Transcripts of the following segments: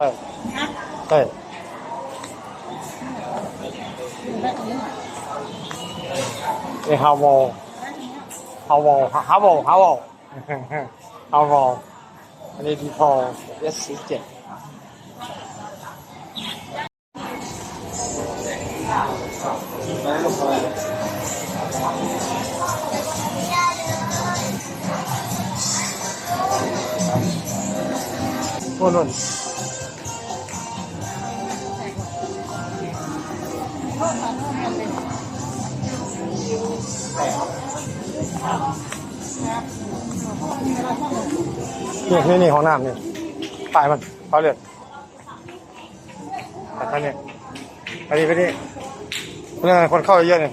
ใช่ใช่นี่ฮาวอลฮาวอลฮาวอลฮาวอลฮาวอลอันนี้ดีพอเอสสี่เจ็ดโน่น นี่นี่นี่ของน้ำนี่ตายมันเขาเลือดแต่ท่านนี่ไปดิไปดิเรื่องคนเข้าเยอะเนี่ย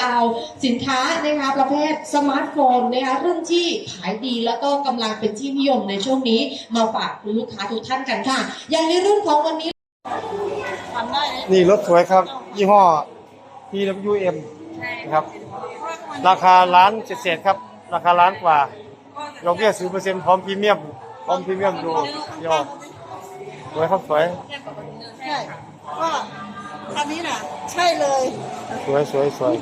เอาสิ นค้านะคะประเภทสมาร์ทโฟนนะคะรุ่นที่ขายดีแล้วก็กำลังเป็นที่นิยมในช่วงนี้ มาฝากคุณลูกค้าทุกท่านกันค่ะ อย่างในรุ่นของวันนี้นี่รถสวยครับ ยี่ห้อ TWM นะครับ ราคาล้านเศษๆครับ ราคาล้านกว่าดอกเบี้ยศูนเปอร์เซ็นต์พร้อมพรีเมียม พร้อมพรีเมียมดูยอดสวยครับสวยใช่ก็คันนี้น่ะ ใช่เลย สวยสวยสวย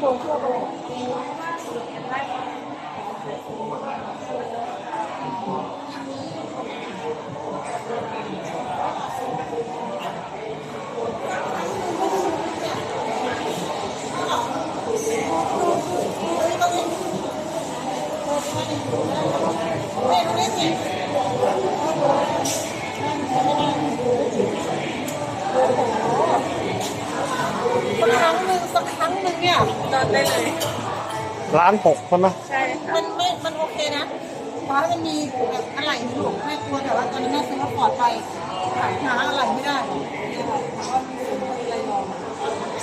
อะนอนได้เลย ร้านหกใช่ไหมใช่มันไม่มันโอเคนะเพราะมันมีแบบอะไรที่หลงแม่กลัวแต่ว่าตอนนี้แม่ซื้อมาปลอดภัยหาอะไรไม่ได้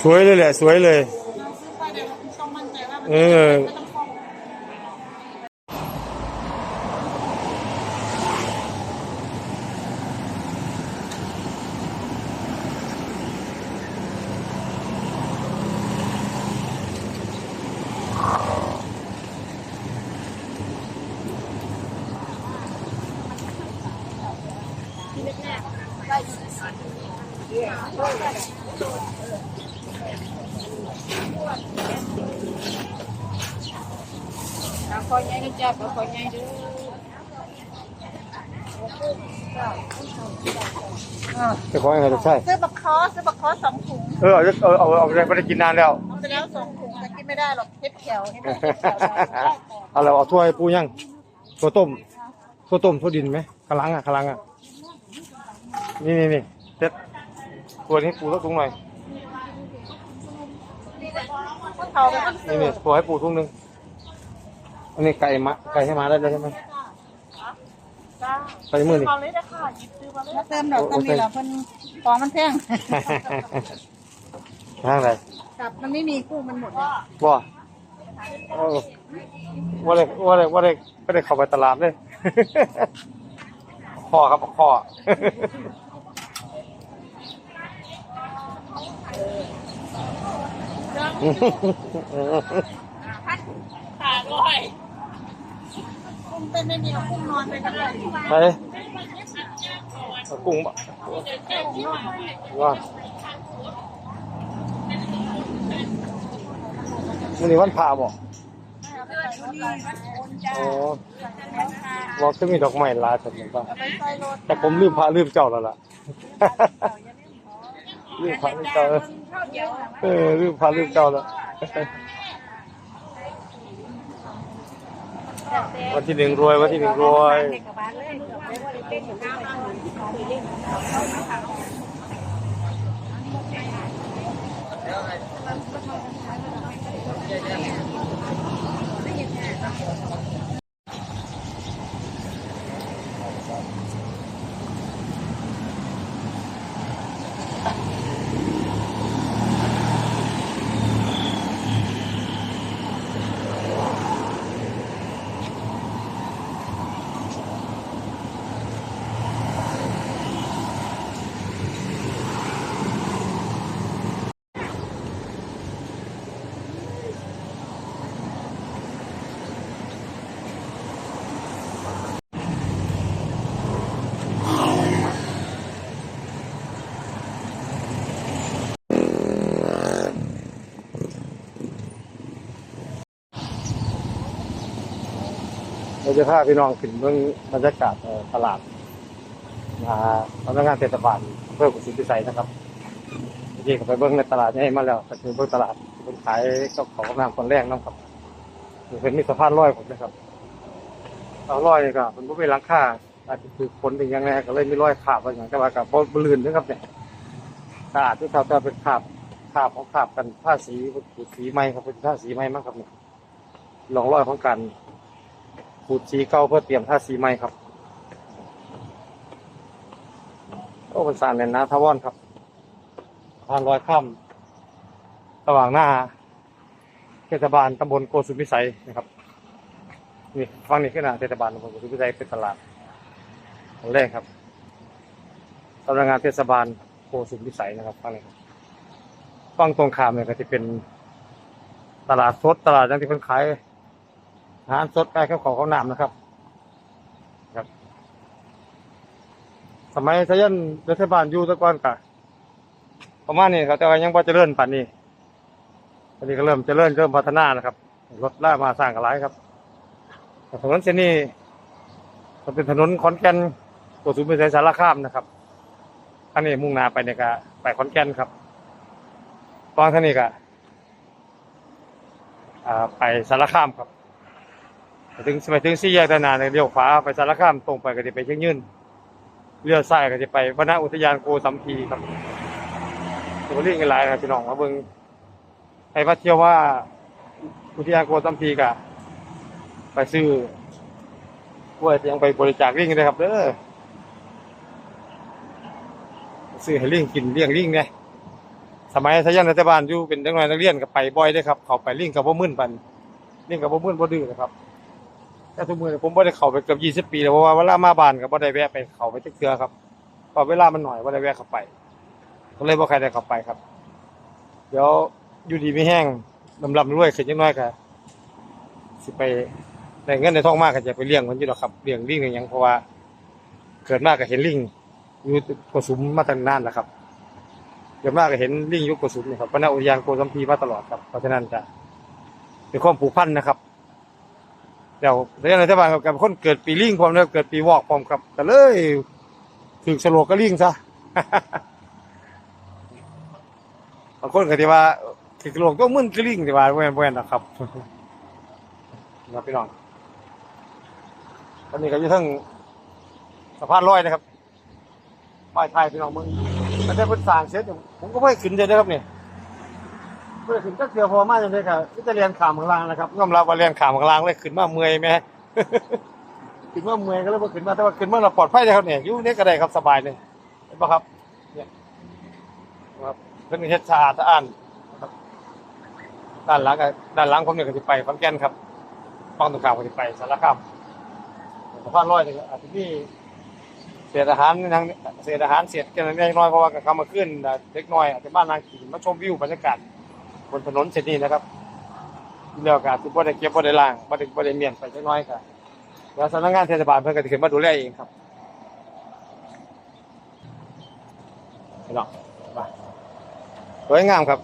สวยเลยแหละ สวยเลย เราซื้อไปเดี๋ยวเราต้องมั่นใจว่ามันเออ ไม่ต้อง ฟ้องคอยใหญ่นะจ๊ะคอยใหญ่ด้วยแต่ของยังไงจะใช่ ซื้อบักคอซื้อบักคอสองถุงเออเอาเอาเอาเอาไปไม่ได้กินนานแล้ว เอาไปแล้วสองถุงแต่กินไม่ได้หรอกเพชรแขวนี่มันเพชรแขวได้เอาเราเอาถ้วยปูยังตัวต้มตัวต้มตัวดินไหมกะลังอะกะลังอะ นี่นี่นี่เซ็ตตัวนี้ปูต้องถุงหน่อย เขาไปมันนี่นี่ตัวให้ปูถุงหนึ่งอันนี้ไก่มะไก่ให้มาได้เลยใช่ไหมไก่มือนี่ เขาเลยนะค่ะหยิบซื้อมาเลยเติมดอกต้นนี้ละเพิ่นตอนมันแพงทางไหนกับมันไม่มีกู้มันหมดเลยบ่เออว่าเลยว่าเลยว่าเลยไม่ได้เข้าไปตลาดเลยพ่อครับ พ่อยกุ้งเต้นไม่มีเอากุ้งนอนไปก็ได้ไปกุ้งบะว่ามันนี่วันพาบ่โอ้บอกจะมีดอกไม้ลายแต่ผมว่าไปใส่รถแต่ผมลืมพาลืมเจ้าแล้วล่ะ รื่องพันเรื่องเก่าแล้วเออเรื่องพันเรื่องเก่าแล้ววันที่หนึ่งรวยวันที่หนึ่งรวยเราจะพาพี่น้องขึ้นเบื้องบรรยากาศตลาดมาสำนักงานเทศบาลอำเภอกุศิพิสัยนะครับเมื่อกี้ก็ไปเบื้งในตลาดนี่มาแล้วก็คือเบื้งตลาดเป็นขายกับของกำลังคนแรกเนาะครับเป็นมีสะพานลอยผมนะครับสะพาลอยก็มันไม่เป็นหลังคาอาจจะคือคนเป็นยังไงก็เลยมีรอยขาบอะไรอย่างแต่ว่ากับพราะลื่นนะครับเนี่ยสะอาดที่เขาจะเป็นขาบขาบของขาบกันผ้าสีสีไม้ครับเป็นผ้าสีไม้มากครับเนี่ยลองรอยของกัน ขูดสีเก่าเพื่อเตรียมท่าสีใหม่ครับโอ้เป็นสารเลนนะทาวอนครับสะพานลอยข้ามระหว่างหน้าเทศบาลตำบลโกสุมพิสัยนะครับนี่ฟังนี่ขึ้นหน้าเทศบาลตำบลโกสุมพิสัยเป็นตลาดอันแรกครับสำนักงานเทศบาลโกสุมพิสัยนะครับฟังนี่ครับฟังตรงข้ามเนี่ยก็จะเป็นตลาดสดตลาดอย่างที่เพิ่นขาย อาหารสดใกล้ข้าวของข้าวหนามนะครับ ครับ สมัยทะยันรัฐบาลอยู่ตะกอนกะประมาณนี้ครับแต่ว่ายังพอเจริญป่านนี้ตอนนี้ก็เริ่มเจริญเริ่มพัฒนานะครับรถล่ามาสร้างกันหลายครับถนนเส้นนี้มันเป็นถนนขอนแก่นตัวศูนย์เป็นสารคามนะครับอันนี้มุ่งหน้าไปเนี่ยก็ไปขอนแก่นครับตอนท่านี้ก็อ่าไปสารคามครับ ไปถึงไปถึงสี่แยกตนาเนี่ยเลี้ยวขวาไปสารคามตรงไปก็จะไปเชียงยืนเลี้ยวซ้ายก็จะไปวรรณอุทยานโกสัมพีครับตัวเรียกกันหลายครับพี่น้องมาเบิ่งให้มาเที่ยวว่า อุทยานโกสัมพีกะไปซื้อกล้วยยังไปบริจาคลิงเลยครับเด้อซื้อให้ลิงกินเลี้ยงลิงเนี่ยสมัยทะยันรัฐบาลอยู่เป็นนักเรียนนักเรียนก็ไปบ่อยเด้ครับ เขาไปลิงกับบ่มึนปันลิงกับบ่มึนบ่ดื้อนะครับ แต่ทุกมือผมบ่ได้เข้าไปเกือบยี่สิบปีแล้วเพราะว่าเวลามาบ้านก็บ่ได้แวะไปเข้าไปจักเทื่อครับพราะเวลามันหน่อยบ่ได้แวะเข้าไป ก็เลยบ่ใครได้เข้าไปครับ เดี๋ยวอยู่ดีไม่แห้งลำลำรวยขึ้นจังน้อยก็สิไปได้เงินในท้องมากก็จะไปเลี้ยงมันอยู่ดอกครับเลี้ยงลิงอย่างหยังเพราะว่า เกิดมากก็เห็นลิงอยู่กระสุมมาตั้งนานแล้วครับเกิดมากก็เห็นลิงอยู่กระสุมนี่ครับวรรณอุทยานโกสัมพีมาตลอดครับเพราะฉะนั้นจะเป็นความผูกพันนะครับ เดี๋ยวเรื่องรัฐบาลกับคนเกิดปีลิงความแล้วเกิดปีวอกความครับก็เลยถึกสโลกก็ลิงซะบางคนก็ที่ว่าถึกสโลกก็มึนก็ลิงที่ว่าแม่นแม่นนะครับนะพี่น้องตอนนี้ก็อยู่ทั้งสะพานลอยนะครับป้ายไทยพี่น้องมึงมันได้เพิ่นสร้างเสร็จผมก็ไม่ขึ้นเลยนะครับเนี่ย เพื่อขึ้นก็เกือพอมากเลยครับก็จะเรียนขามข้างล่างนะครับยอมรับว่าเรียนขามข้างล่างเลยขึ้นมาเมื่อยไหม ขึ้นมาเมื่อยก็เลยมาขึ้นมาแต่ว่าขึ้นมาเราปลอดภัยเลยครับเนี่ยอยู่นี่ก็ได้ครับสบายเลยเห็นปะครับเนี่ยครับเพิ่นเฮ็ดสะอาดสะอ้านครับด้านหลังก็ด้านหลังผมเนี่ยก็จะไปขอนแก่นครับฝั่งตรงข้ามก็จะไปสารคามสะพานลอยนี่ก็อาจจะมีเศษอาหารทางเศษอาหารเศษกันเล็กน้อยเพราะว่าก็เข้ามาขึ้นเล็กน้อยอาจจะบ้านนางขี่มาชมวิวบรรยากาศ บนถนนเส้นนี้นะครับเรื่องการที่บ่ได้เก็บบ่ได้ล้างบ่ได้บ่ได้เมียนไปจักหน้อยค่ะแล้วสำนักงานเทศบาลเพิ่นก็สิขึ้นมาดูแลเองครับพี่น้องมาสวยงามครับ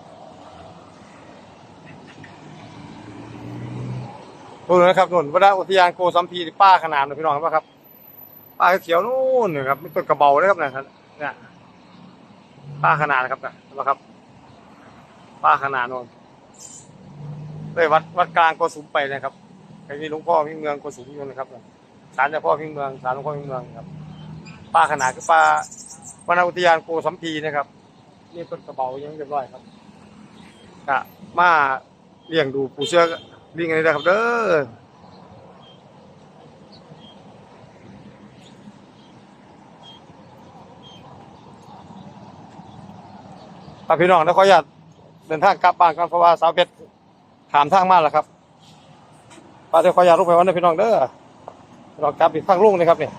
ดูนะครับนู่นวรรณอุทยานโกสัมพีป้าขนาดนะพี่น้องเห็นปะครับป้าเขียวนู่นนะครับมีต้นกระเบานะครับนะครับเนี่ยป้าขนาดนะครับนะเห็นปะครับ ป้าขนาดนนเลยวัดวัดกลางโกสุมไปนะครับไปมีหลวงพ่อพิมเมืองโกสุมอยู่นะครับศาลเจ้าพ่อพิมเมืองศาลหลวงพ่อพิมเมืองครับ ป้าขนาดคือป้าวรรณอุทยานโกสัมพีนะครับ นี่ต้นกระเบายังเรียบร้อยครับกะมาเลี้ยงดูปูเชือกลิงอะไรนะครับเด้อป้าพี่น้องแล้วขออนุญาต เดินทางกลับบ้านกันเพราะว่าสาวเพชรถามทางมาแล้วครับป้าเดี๋ยวขออยากลูกไปวันนี้พี่น้องเด้อพี่น้องกลับอีกข้างลุงเลยครับนี่